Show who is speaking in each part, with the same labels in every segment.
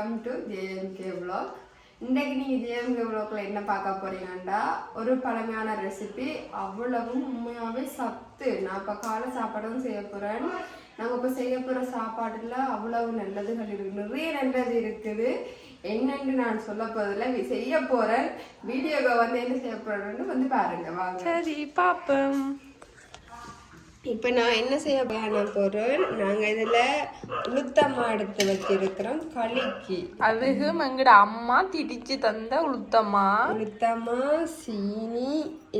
Speaker 1: Welcome to JMK vlog. இன்றைக்கு நீங்கள் JMK vlogல என்ன பார்க்க போறீங்கன்னா ஒரு பழமையான ரெசிபி அவ்வளவும் உண்மையாகவே சத்து. நான் இப்போ காலை சாப்பாடும் செய்ய போகிறேன் நாங்கள் இப்போ செய்ய போகிற சாப்பாடுல அவ்வளவு நல்லதுகள் இருக்கு. நிறைய நல்லது இருக்குது. என்னென்று நான் சொல்ல போதில் செய்ய போகிறேன் வீடியோவை வந்து என்ன செய்ய போகிறேன்னு வந்து பாருங்க. வாங்க.
Speaker 2: சரி பார்ப்போம்.
Speaker 1: இப்போ நான் என்ன செய்ய பண்ண போகிறேன் நாங்கள் இதில் உளுத்தம்மா எடுத்து வச்சிருக்கிறோம். களிக்கு.
Speaker 2: அதுக்கு எங்கட அம்மா திடிச்சு தந்த உளுத்தம்மா.
Speaker 1: உளுத்தம்மா சீனி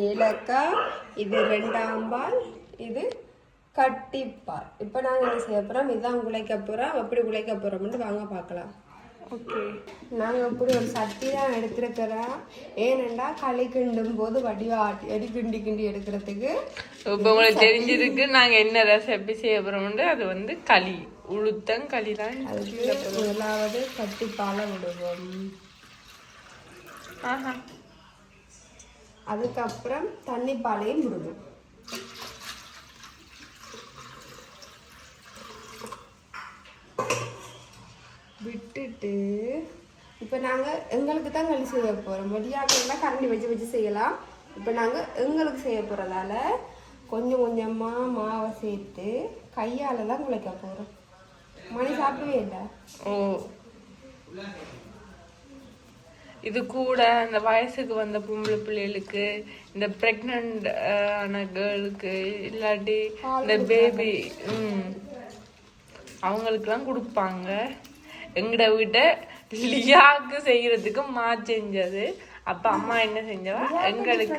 Speaker 1: ஏலக்காய் இது ரெண்டாம் பால் இது கட்டிப்பால். இப்போ நாங்கள் என்ன செய்ய போகிறோம் இதான் குழைக்க போகிறோம் எப்படி குழைக்க போகிறோம்னு வாங்க பார்க்கலாம்
Speaker 2: ஓகே.
Speaker 1: நாங்கள் இப்படி ஒரு சட்டி தான் எடுத்துருக்கிறோம் ஏனெண்டா களி கிண்டும் போது வடிவா அடி கிண்டி கிண்டி எடுக்கிறதுக்கு.
Speaker 2: இப்போ உங்களுக்கு தெரிஞ்சிருக்கு நாங்க என்ன ரெசிபி செய்ய போறோம்னு. அது வந்து களி. உளுத்தம் களி தான்
Speaker 1: அதுக்கு முதலாவது கட்டிப்பாலை விடுவோம்.
Speaker 2: ஆஹா.
Speaker 1: அதுக்கப்புறம் தண்ணி பாலையும் விடுவோம். விட்டுட்டு இப்போ நாங்கள் எங்களுக்கு தான் களி செய்ய போகிறோம் வெளியாக்கலாம் கரண்டி வச்சு வச்சு செய்யலாம். இப்போ நாங்கள் எங்களுக்கு செய்ய போகிறதால கொஞ்சம் கொஞ்சமாக மாவை சேர்த்து கையால் தான் குழைக்க போகிறோம் மணி சாப்பிடவே இல்லை.
Speaker 2: ஓ. இது கூட இந்த வயசுக்கு வந்த பொம்பளை பிள்ளைகளுக்கு இந்த பிரெக்னன்ட் ஆன கேர்ளுக்கு இல்லாட்டி இந்த பேபி ம் அவங்களுக்குலாம் கொடுப்பாங்க. எங்கட வீட்டை லியாக்கு செய்யறதுக்கு மா செஞ்சது. அப்ப அம்மா என்ன செஞ்சவா? எங்களுக்கு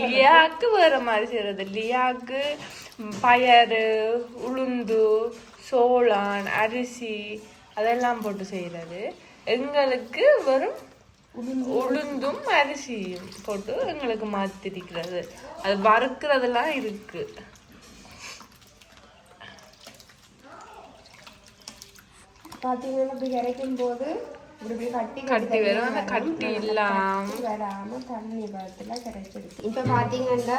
Speaker 2: லியாக்கு வேற மாதிரி செய்யறது. லியாக்கு பயறு உளுந்து சோளான் அரிசி அதெல்லாம் போட்டு செய்யறது. எங்களுக்கு வெறும் உளுந்தும் அரிசியும் போட்டு எங்களுக்கு மாத்திருக்கிறது. அது வறுக்கிறதெல்லாம் இருக்கு.
Speaker 1: பார்த்தீங்கன்னா இப்படி கிடைக்கும் போது இப்படி கட்டி
Speaker 2: கட்டி வரும். அந்த கட்டி இல்லாம்.
Speaker 1: கட்டி வராம தண்ணி பதத்துல கரைச்சிடுச்சு இப்போ பார்த்தீங்கன்னா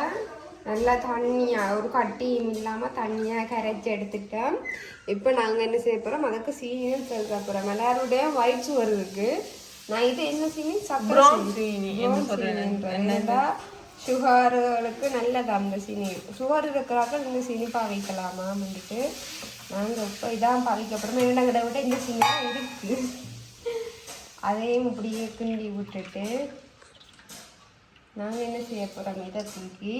Speaker 1: நல்லா தண்ணியா ஒரு கட்டியும் இல்லாம தண்ணியா கரைச்சி எடுத்துட்டோம் இப்போ நாங்க என்ன செய்ய போறோம்? அதுக்கு சீனியும் சேர்க்க போறோம். எல்லாருடைய ஒயிட் சுகர் இருக்கு. நான் இது என்ன சீனி? சக்கரை
Speaker 2: ப்ரௌன் சீனி. என்ன சொல்றேன்
Speaker 1: என்னடா சுகர்களுக்கு நல்லது அந்த சீனி? சுகர் இருக்கிறாக்கள் இந்த சீனி பாவிக்கலாமா வந்துட்டு நாங்கள் இப்போ இதான் பாவிக்கப்படுறோம் இரண்டாம் விட இந்த சீனி தான் இருக்கு. அதையும் இப்படியே கிண்டி விட்டுட்டு நாங்கள் என்ன செய்ய போகிறோம் இதை தூக்கி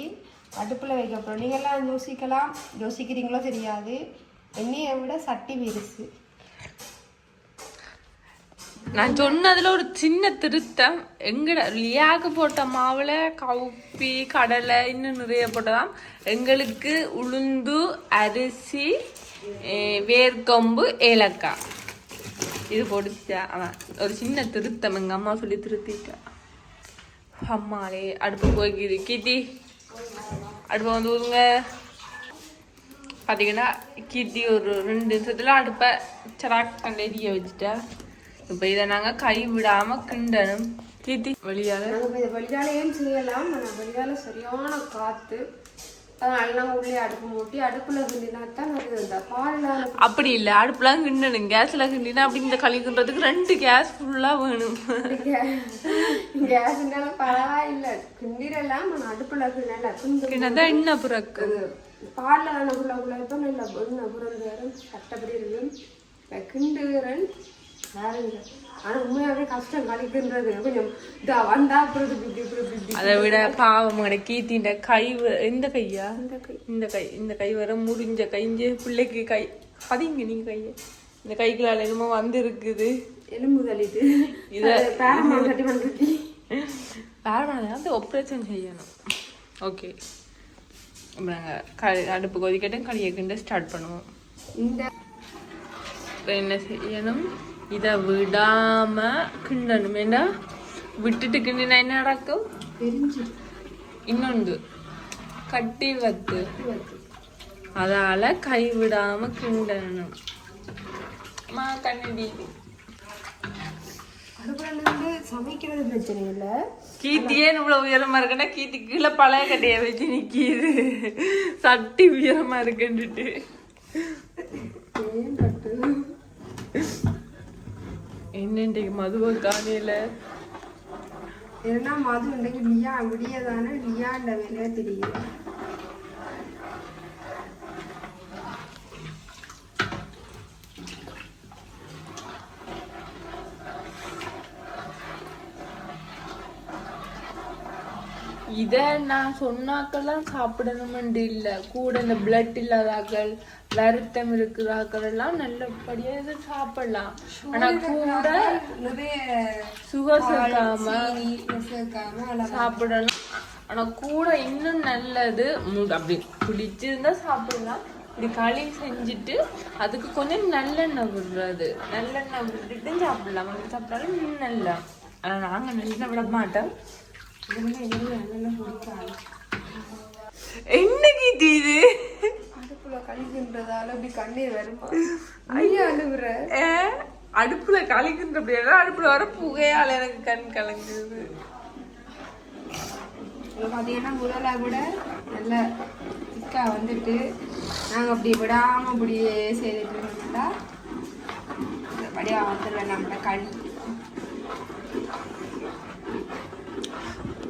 Speaker 1: அடுப்பில் வைக்க போகிறோம் நீங்கள்லாம் யோசிக்கலாம். யோசிக்கிறீங்களோ தெரியாது. என்னையை விட சட்டி விரிசு.
Speaker 2: நான் சொன்னதுல ஒரு சின்ன திருத்தம். எங்கட லியாக்கு போட்ட மாவுல கவுப்பி கடலை இன்னும் நிறைய போட்டதாம். எங்களுக்கு உளுந்து அரிசி வேர்க்கொம்பு ஏலக்காய். இது போட்டுச்சா? அதான் ஒரு சின்ன திருத்தம் எங்க அம்மா சொல்லி திருத்திட்டா. அம்மாலே அடுப்பு போய்க்குது. கீர்த்தி அடுப்பை வந்து ஊதுங்க. பார்த்தீங்கன்னா கீர்த்தி ஒரு ரெண்டு நிமிஷத்துல அடுப்பை சராக் கண்டெரிய வச்சுட்டா. இப்போ இதை நாங்கள் கை விடாம கிண்டணும். கீர்த்தி வெளியால.
Speaker 1: நாங்கள் இதை வெளியாலையும் செய்யலாம்? ஆனால் வெளியால சரியான காற்று அடுப்பில்
Speaker 2: அப்படி இல்லை. அடுப்புலாம் கிண்டணும். கேஸ்ல கிண்டினா அப்படி இந்த களி கிண்டுறதுக்கு ரெண்டு கேஸ் ஃபுல்லா வேணும்.
Speaker 1: கேஸ்னால பரவாயில்லை. கிண்டிடலாம். அடுப்பில் கிண்டல கிண்டு
Speaker 2: கிண்டதான் என்ன பிறக்கு
Speaker 1: பாலில் தானே உள்ள உள்ள இப்போ நல்ல வரும் சட்டப்படி இருக்கும் கிண்டுகிறேன்
Speaker 2: அதை விட பாவம் கீத்தின்ற கை இந்த கையா? இந்த கை. இந்த கை வர முறிஞ்ச கைஞ்சு பிள்ளைக்கு கை. பதிங்க நீங்க கையை. இந்த கைகளால் என்னமோ வந்து இருக்குது
Speaker 1: எலும்பு தள்ளிட்டு.
Speaker 2: இத- வேற வந்து ஆப்ரேஷன் செய்யணும். ஓகே இப்போ நாங்கள் களி அடுப்பு கொதிக்கட்டும் களியை கிண்ட ஸ்டார்ட் பண்ணுவோம்.
Speaker 1: இந்த
Speaker 2: என்ன செய்யணும்? இதை விடாம கிண்டணும். ஏன்னா விட்டுட்டு கிண்டினா என்ன நடக்கும்? இன்னொன்று கட்டி வத்து. அதால கை விடாம கிண்டணும். மா கண்ணடி.
Speaker 1: சமைக்கிறது பிரச்சனை இல்லை.
Speaker 2: கீர்த்தியே இவ்வளவு உயரமா இருக்குன்னா கீர்த்தி கீழே பழைய கட்டைய வச்சு நிக்கிது. சட்டி உயரமா இருக்குன்னுட்டு. இன்றைக்கு மதுவை காணையில.
Speaker 1: ஏன்னா மது இன்னைக்கு லியா விடியதானே? லியாண்ட வேலையா தெரியும்
Speaker 2: இத நான் சொன்னாக்கெல்லாம் சாப்பிடணுமென்று இல்ல. கூட இந்த பிளட் இல்லாதாக்கள் வருத்தம் இருக்கிறாக்கள் எல்லாம் நல்லபடியா இதை சாப்பிடலாம். ஆனா கூட
Speaker 1: நிறைய
Speaker 2: சுகர் சேர்க்காம சாப்பிடலாம் ஆனா கூட இன்னும் நல்லது. அப்படி பிடிச்சிருந்தா சாப்பிடலாம். இப்படி களி செஞ்சுட்டு அதுக்கு கொஞ்சம் நல்லெண்ணெய் விடுறது. நல்லெண்ணெய் விட்டுட்டு சாப்பிடலாம். அப்படி சாப்பிட்டாலும் இன்னும் நல்லா. ஆனா நாங்க நல்லெண்ணெய் விட மாட்டோம்
Speaker 1: பிடிக்காது
Speaker 2: என்னைக்கு இது?
Speaker 1: அடுப்புல கழிக்கின்றதால இப்படி கண்ணீர் வருமா? ஐயா
Speaker 2: ஏ, அடுப்புல கலக்குன்ற அப்படின்னா அடுப்புல வர புகையால எனக்கு கண் கலங்குது.
Speaker 1: பார்த்தீங்கன்னா முதல்ல கூட நல்ல திக்கா வந்துட்டு நாங்கள் அப்படி விடாமல் அப்படி செய்துட்டு இருந்தோம்னா படியாக வந்துடல நம்மளோட களி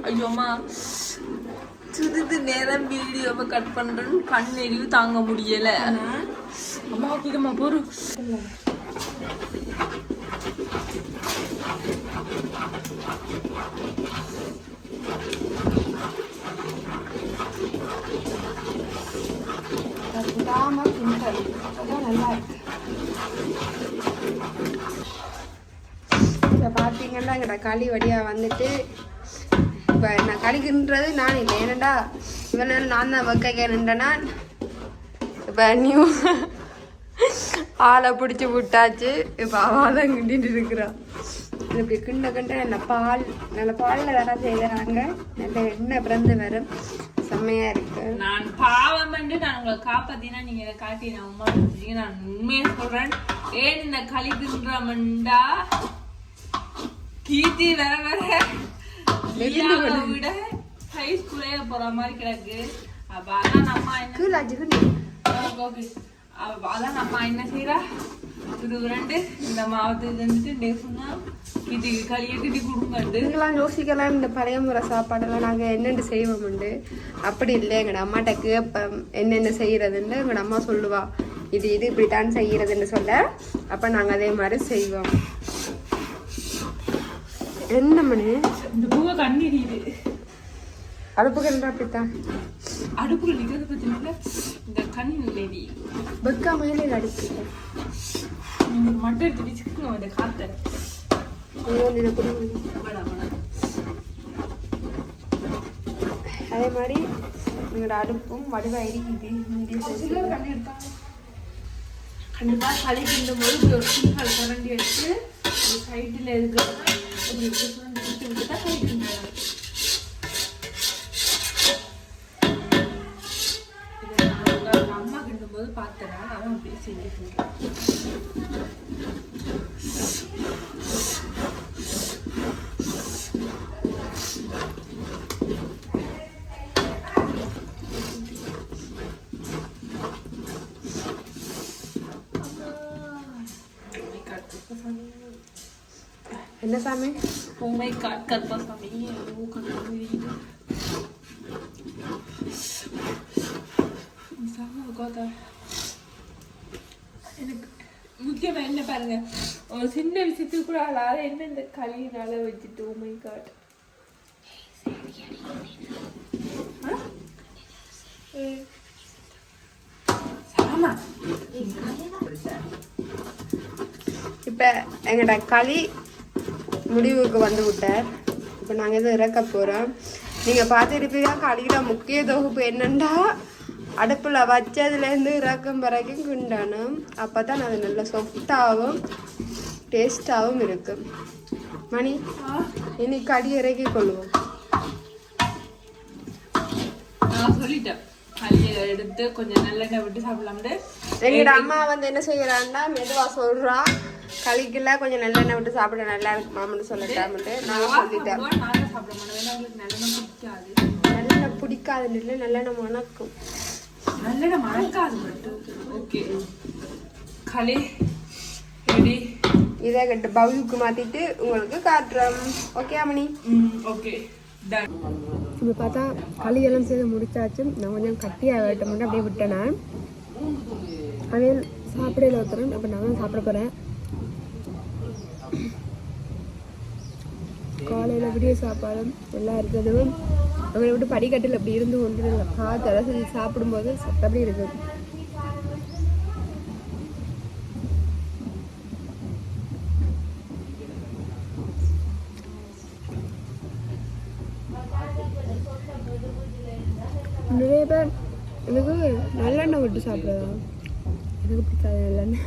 Speaker 2: ஐயோமா சிறிது நேரம் வீடியோவை கட் பண்றேன்னு கண் எரிவு தாங்க முடியல. அம்மா கிட்டமா பொறு.
Speaker 1: விடாமல் நல்லா இருக்கு பார்த்தீங்கன்னா எங்கள்ட களி வந்துட்டு இப்போ நான் களிக்கின்றது நான் இல்லை. ஏனண்டா இவ்வளோ நேரம் நான் தான் வைக்க நின்றேன்னா இப்போ நியூ ஆளை பிடிச்சி விட்டாச்சு. இப்போ அவள் தான் கிண்டிட்டு இருக்கிறான் இப்படி கிண்ட கிண்ட நல்ல பால் நல்ல பாலில் வேற செய்கிறாங்க நல்ல எண்ணெய் பிறந்து வரும். செம்மையாக இருக்கு.
Speaker 2: நான் பாவம் பண்ணி நான் உங்களை காப்பாத்தினா நீங்க இதை காட்டி நான் உமா வச்சுட்டீங்க நான் உண்மையை சொல்றேன். ஏன் இந்த களி தின்றமண்டா கீர்த்தி வர வர விட. சைஸ் குறைய போற மாதிரி கிடக்கு. அப்ப அதான் நம்ம என்ன அதான் நம்ம என்ன செய்யறா இது ரெண்டு இந்த மாவத்தை இருந்துட்டு கீர்த்திக்கு களியை கிட்டி கொடுங்கண்டு.
Speaker 1: நீங்களாம் யோசிக்கலாம் இந்த பழைய முறை சாப்பாடெல்லாம் நாங்கள் என்னென்னு செய்வோம்ண்டு. அப்படி இல்லை எங்களோட அம்மாட்ட கேட்போம் என்னென்ன செய்யறதுன்னு எங்களோட அம்மா சொல்லுவா. இது இது இப்படித்தான் செய்யறதுன்னு சொல்ல. அப்போ நாங்கள் அதே மாதிரி செய்வோம். என்ன மணி?
Speaker 2: இந்த பூவை கண்ணீரியுது
Speaker 1: அடுப்புக்கு என்ன அப்படித்தான்
Speaker 2: அடுப்புல நிக்கிறது பத்தினால இந்த கண் நெறி
Speaker 1: வெக்கா மேலே அடிச்சுட்டேன்
Speaker 2: மட்டும் எடுத்து வச்சுக்கோங்க இந்த காத்த
Speaker 1: அதே மாதிரி எங்களோட அடுப்பும் வடிவா இருக்குது மீடியம் சைஸ்ல.
Speaker 2: கண்டிப்பா களி கிண்டும் போது ஒரு சின்ன கரண்டி எடுத்து சைடில் இருக்கிறதா இப்படி விட்டு அம்மா. கிண்டும் போது பார்த்தேன் அவன் அப்படியே செஞ்சுட்டு
Speaker 1: என்ன சாமி?
Speaker 2: Oh ஐயோ கண்ணு எரியுது. சாமி. எனக்கு முக்கியமா என்ன பாருங்க. ஒரு சின்ன விஷயத்துக்கு கூட அழாத என்ன இந்த களியினால வச்சுட்டு ஓ மை காட் சாமா.
Speaker 1: இப்போ எங்களோட களி முடிவுக்கு வந்து விட்டார். இப்போ நாங்கள் எதுவும் இறக்க போகிறோம் நீங்கள் பார்த்துருப்பீங்க களியில் முக்கிய தொகுப்பு என்னென்னா அடுப்பில் வச்சதுலேருந்து இறக்கும் வரைக்கும் கிண்டணும். அப்போ தான் அது நல்ல சாஃப்டாகவும் டேஸ்டாகவும் இருக்கும் மணி இனி களி இறக்கி கொள்வோம்.
Speaker 2: நான் சொல்லிட்டேன். எடுத்து கொஞ்சம் நல்லெண்ணெய் விட்டு சாப்பிடலாம்னு.
Speaker 1: எங்களோட அம்மா வந்து என்ன செய்யறான்னா மெதுவா சொல்றா. களிக்கெல்லாம் கொஞ்சம் நல்லெண்ணெய் விட்டு சாப்பிட நல்லா இருக்குமாம்னு சொல்லட்டாமட்டு நான் சொல்லிட்டேன்.
Speaker 2: நல்லெண்ணெய் பிடிக்காது.
Speaker 1: நல்லெண்ணெய் பிடிக்காதுன்னு இல்லை நல்லெண்ணெய் மணக்கும்.
Speaker 2: நல்லெண்ணெய் மறக்காது மட்டும். ஓகே. களி ரெடி
Speaker 1: இதை கட்டு பவுலுக்கு மாற்றிட்டு உங்களுக்கு காட்டுறோம். ஓகே அம்மணி
Speaker 2: ஓகே டன்
Speaker 1: இப்போ பார்த்தா களியெல்லாம் செய்து முடிச்சாச்சு. நான் கொஞ்சம் கட்டியாக வேட்ட மட்டும் அப்படியே விட்டேன் அவன் சாப்பிடையில ஒருத்தரன் அப்போ நான் சாப்பிட போகிறேன் காலையில் விடிய சாப்பாடும் எல்லாம் இருக்கிறதும் அவங்களை விட்டு படிக்கட்டில் அப்படி இருந்து கொண்டு காற்று செஞ்சு சாப்பிடும்போது சத்தப்படி இருக்கு. நிறைய பேர் எனக்கு நல்லெண்ணெய் விட்டு சாப்பிடுறதா? எனக்கு பிடிக்காது நல்லெண்ணெய்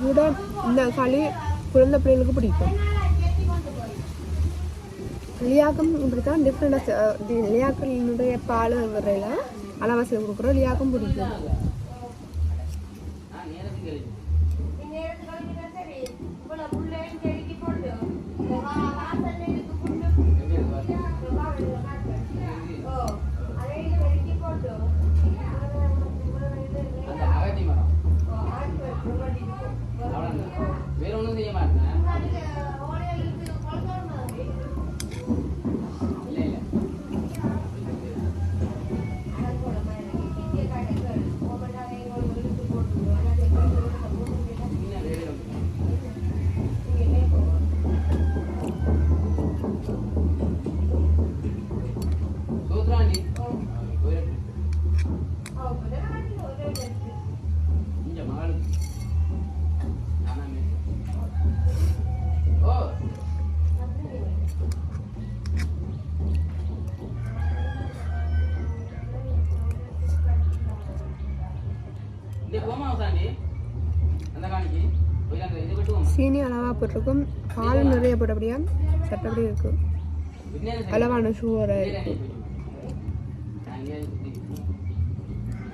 Speaker 1: கூட இந்த களி குழந்தை பிள்ளைகளுக்கு பிடிக்கும். லியாக்கம் இப்படி தான் டிஃப்ரெண்டாக லியாக்களினுடைய பால் வரையில அலவாசியில் கொடுக்குறோம். லியாக்கம் பிடிக்கும்.
Speaker 3: அந்த மகளுக்கு நானாமே. ஓ. போமா
Speaker 1: சீனி அளவாக போட்டிருக்கும். பால் நிறைய போட்டபடியா சட்டப்படி இருக்கும். அளவான சுகராக இருக்கும்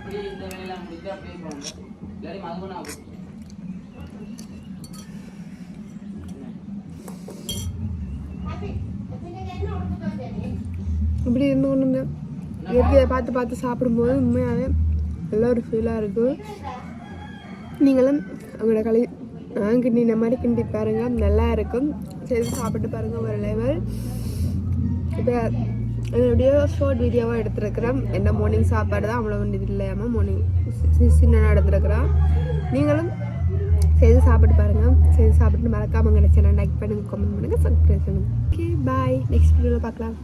Speaker 3: இந்த வேலையெல்லாம் அப்படியே
Speaker 1: இப்படி இருந்து கொண்டு இந்த இயற்கையை பார்த்து பார்த்து சாப்பிடும்போது உண்மையாகவே நல்ல ஒரு ஃபீலாக இருக்கும் நீங்களும் அவங்களோட களி நான் கிண்டின மாதிரி கிண்டி பாருங்கள் நல்லா இருக்கும். சரி சாப்பிட்டு பாருங்கள் ஒரு லெவல் இப்போ இது ஷார்ட் வீடியோவாக எடுத்துருக்குறேன். என்ன மார்னிங் சாப்பாடு தான் அவ்வளோ வேண்டியது இல்லையாமல் மார்னிங் சின்னனாக எடுத்துருக்குறேன். நீங்களும் செய்து சாப்பிட்டு பாருங்கள் செய்து சாப்பிட்டு மறக்காம கிடைச்சேன் லைக் பண்ணுங்கள் கமெண்ட் பண்ணுங்கள் சப்ஸ்கிரைப் பண்ணுங்கள் ஓகே பாய் நெக்ஸ்ட் வீடியோவில் பார்க்கலாம்.